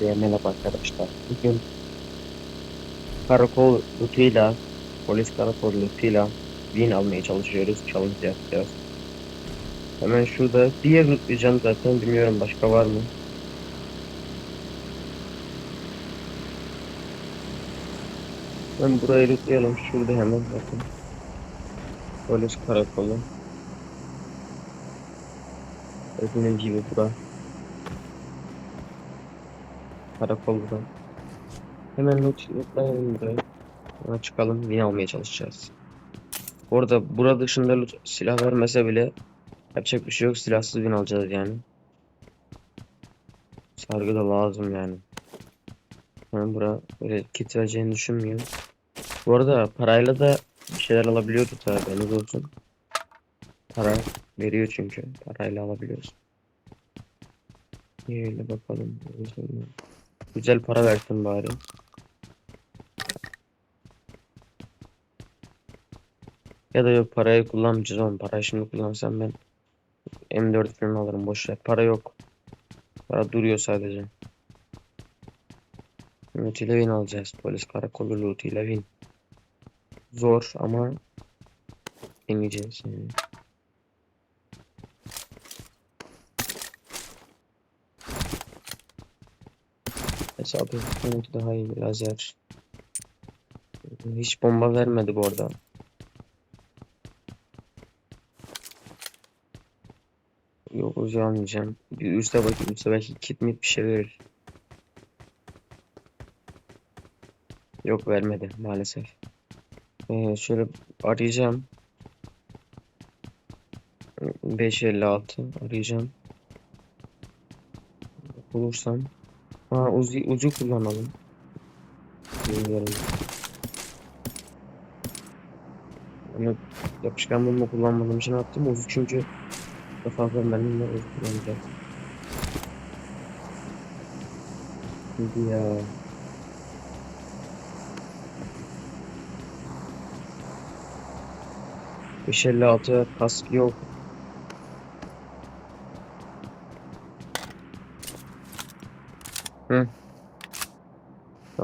Herkese merhaba arkadaşlar. Bugün karakol lootuyla, polis karakol lootuyla win almaya çalışıyoruz. Challenge yapacağız. Hemen şurada diğer lootlayacağım zaten bilmiyorum başka var mı? Ben burayı lootlayalım. Şurada hemen bakın. Polis karakolu. Gördüğünüz gibi bura. Karakol bura. Hemen loot lootlayalım burayı. Sonra çıkalım win almaya çalışacağız. Orada burada dışında loot, silah vermese bile yapacak bir şey yok. Silahsız win alacağız yani. Sargı da lazım yani. Ben bura böyle kit vereceğini düşünmüyorum. Bu arada parayla da bir şeyler alabiliyoruz tabi haberiniz olsun. Para veriyor çünkü. Parayla alabiliyoruz. Öyle bakalım. Güzel para versin bari. Ya da yok parayı kullanmayacağız oğlum. Parayı şimdi kullansam ben M4 film alırım boş ver. Para yok. Para duruyor sadece. Loot ile win alacağız. Polis karakolu loot ile win. Zor ama deneyeceğiz yani. Hesabı sanki daha iyi lazer. Hiç bomba vermedi bu arada. Yok ucu almayacağım. Bir üste bakayım. Üste belki kit mit bir şey verir. Yok vermedi maalesef. Ee, şöyle arayacağım. 556 arayacağım. Bulursam. Ha ucu, ucu kullanalım. Bilmiyorum. Ama yapışkan bomba kullanmadığım için attım. Ucu çünkü fazla mermim var. Ucu kullanacağım. Şimdi ya. Beş elli altı kask yok.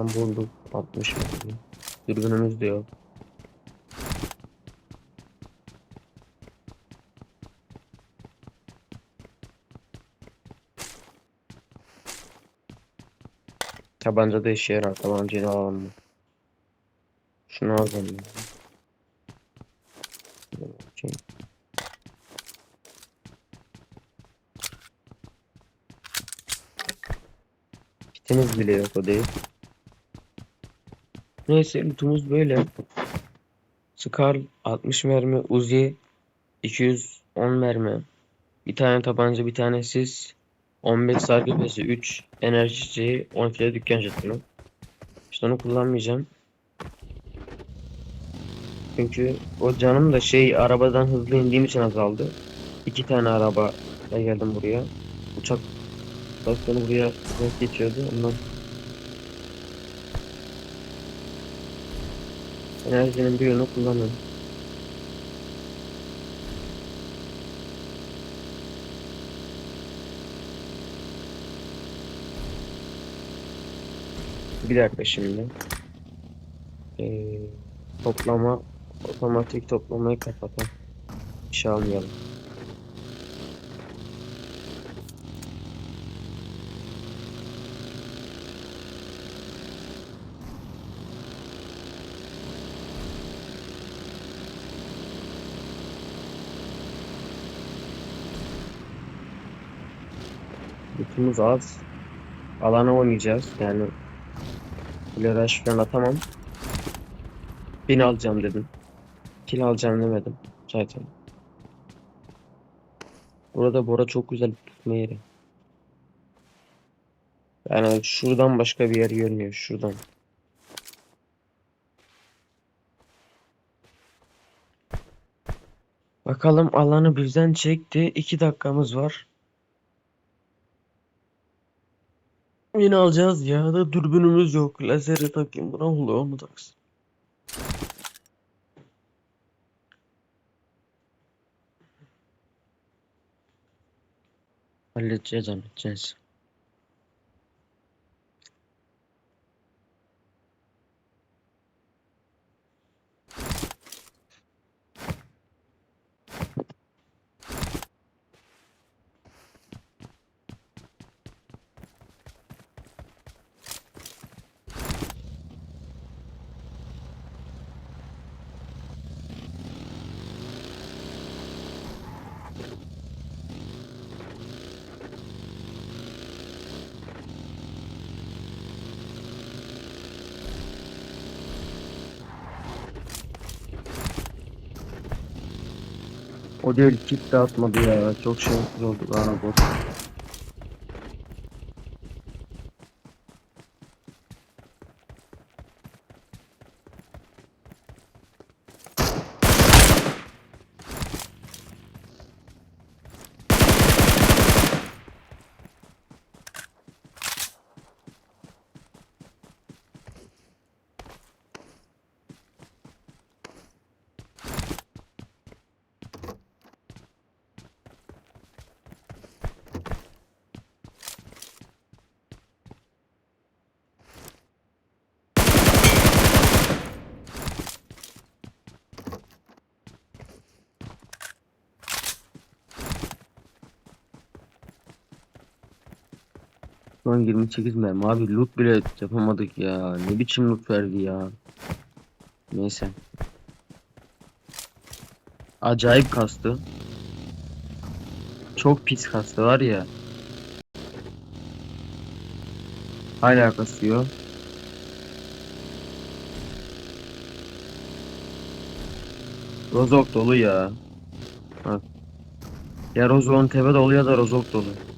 Ben buldum. 60 mermi. Dürbünümüz de yok. Tabanca da işe yarar. Tabancayı da alalım. mı? Şunu alalım. Kitimiz bile yok o değil. Neyse lootumuz böyle. Scar 60 mermi, Uzi 210 mermi. Bir tane tabanca, bir tane sis. 15 sargı bezi, 3 enerji çiçeği, 12 de dükkan jetonu. İşte onu kullanmayacağım. Çünkü o canım da şey arabadan hızlı indiğim için azaldı. İki tane araba geldim buraya. Uçak stasyonu buraya geçiyordu. Ondan enerjinin bir yönünü kullanıyorum. Bir dakika şimdi. Ee, toplama otomatik toplamayı kapatalım. Bir şey almayalım. Lootumuz az. Alana oynayacağız. Yani rush falan atamam. Bin alacağım dedim. Kill alacağım demedim. Zaten. Burada Bora çok güzel tutma yeri. Yani şuradan başka bir yer görmüyor. Şuradan. Bakalım alanı bizden çekti. 2 dakikamız var. Yine alacağız ya da dürbünümüz yok. Lazeri takayım buna oluyor onu taksın. Halledeceğiz halledeceğiz. O değil kit de atmadı ya. Çok şanssız olduk ha bot. Şu an 28 mermi abi loot bile yapamadık ya. Ne biçim loot verdi ya. Neyse. Acayip kastı. Çok pis kastı var ya. Hala kasıyor. Rozok dolu ya. Bak. Ya Rozok'un tepe dolu ya da Rozok dolu.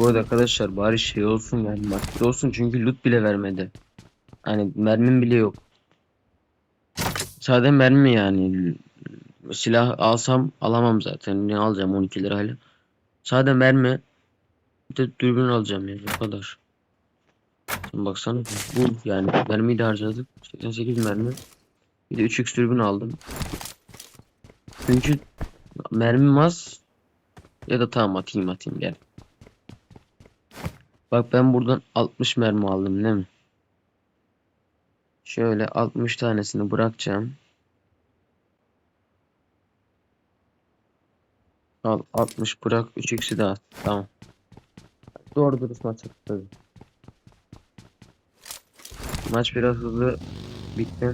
Bu arada arkadaşlar bari şey olsun yani madde olsun çünkü loot bile vermedi. Hani mermim bile yok. Sadece mermi yani. Silah alsam alamam zaten. Ne alacağım 12 lirayla. Sadece mermi. Bir de dürbün alacağım yani o kadar. Sen baksana bu yani mermiyi de harcadık. 88 mermi. Bir de 3x dürbün aldım. Çünkü mermim az. Ya da tamam atayım atayım gel. Bak ben buradan 60 mermi aldım değil mi? Şöyle 60 tanesini bırakacağım. Al 60 bırak 3x'i de at. Tamam. Doğru dürüst maç yaptı. Maç biraz hızlı bitti.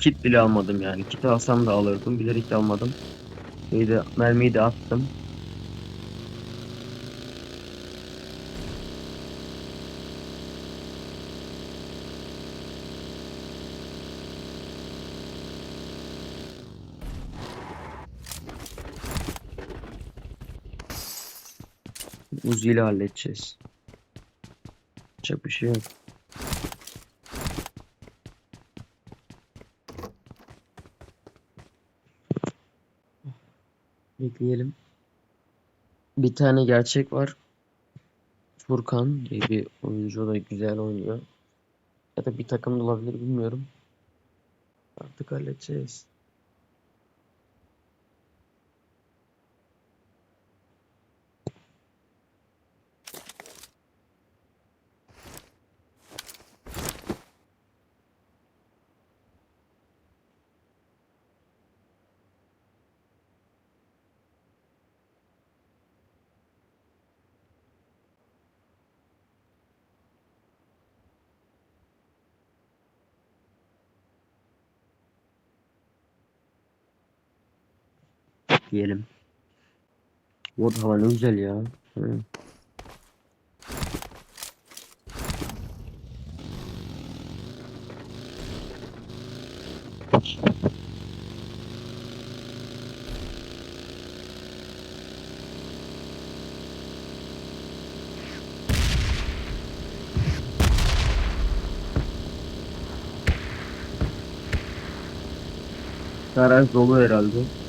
Kit bile almadım yani. Kit alsam da alırdım. Bilerek de almadım. Şeyi de, mermiyi de attım. Uzi ile halledeceğiz. Çok bir şey yok. Bekleyelim. Bir tane gerçek var. Furkan diye bir oyuncu da güzel oynuyor. Ya da bir takım olabilir bilmiyorum. Artık halledeceğiz. Diyelim. Bu hava ne güzel ya. Hı. Garaj dolu herhalde.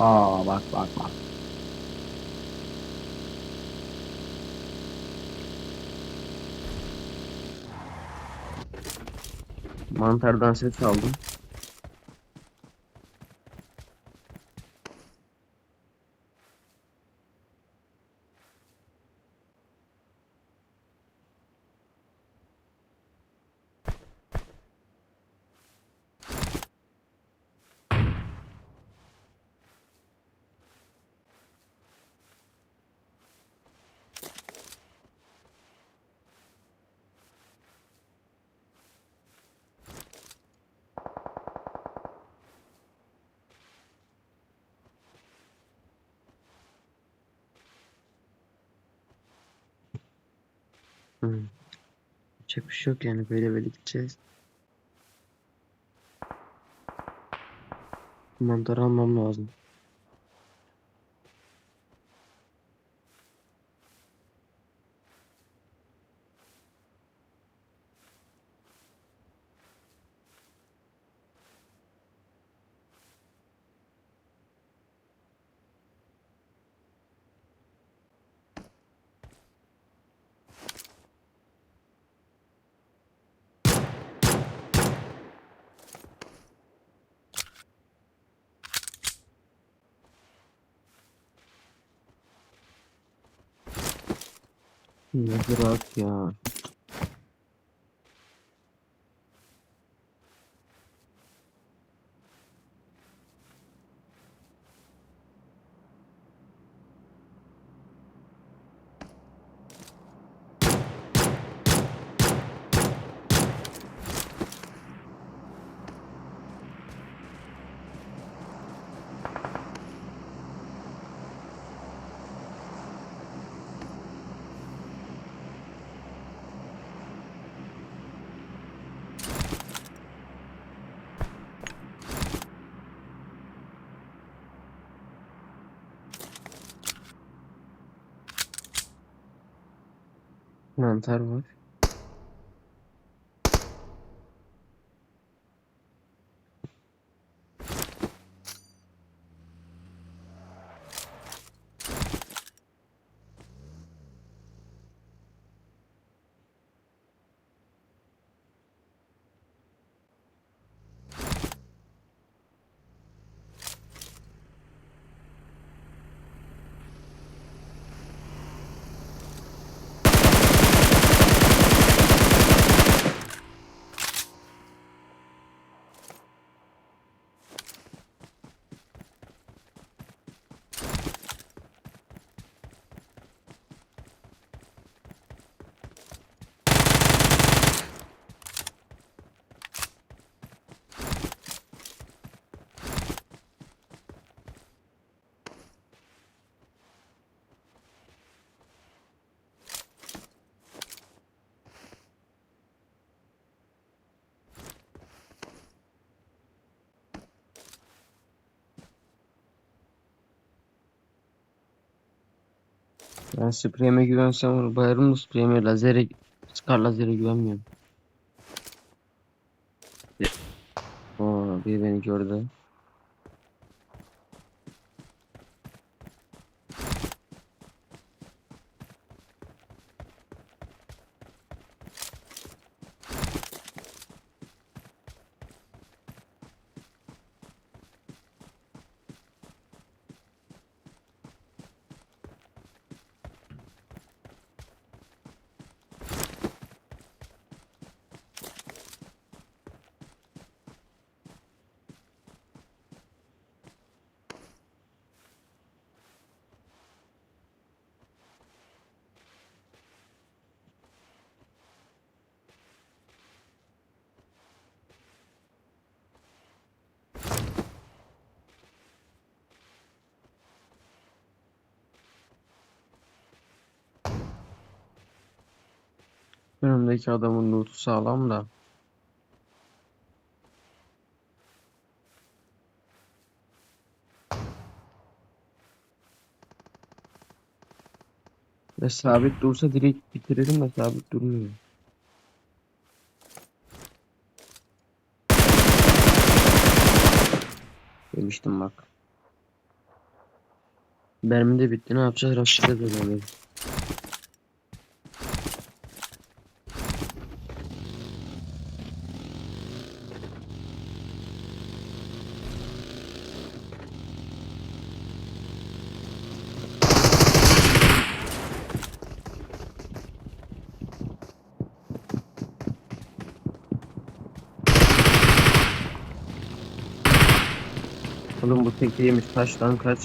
Aa bak bak bak. Mantardan ses aldım. Hı. Yapacak bir şey yok yani böyle böyle gideceğiz. Mantarı almam lazım. Ne bırak ya. Mantar var. Ben spreyime güvensem olur. Bayarım da spreyime lazere, Scar lazere güvenmiyorum. Oo, biri beni gördü. Önümdeki adamın loot'u sağlam da. Ve sabit dursa direkt bitiririm de sabit durmuyor. Demiştim bak. Mermi de bitti. Ne yapacağız? Raşit'e dönemeyiz. Oğlum bu tekeymiş. Kaç lan kaç.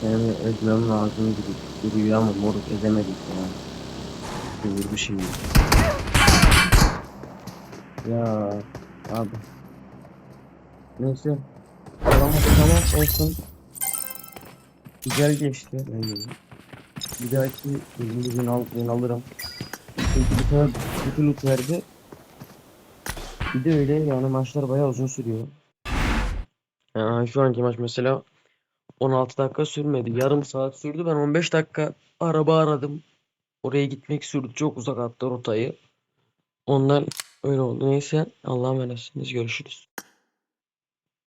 Seni ezmem lazım gibi duruyor ama moruk ezemedik ya. Bir vurdu şimdi. Ya abi. Neyse. Tamam tamam olsun. Güzel geçti bence. Bir dahaki bölümde gün, al, gün alırım. Çünkü tane bütün loot verdi. Bir de öyle yani maçlar bayağı uzun sürüyor. Yani şu anki maç mesela 16 dakika sürmedi. Yarım saat sürdü. Ben 15 dakika araba aradım. Oraya gitmek sürdü. Çok uzak hatta rotayı. Ondan öyle oldu. Neyse Allah'a emanetsiniz. Görüşürüz.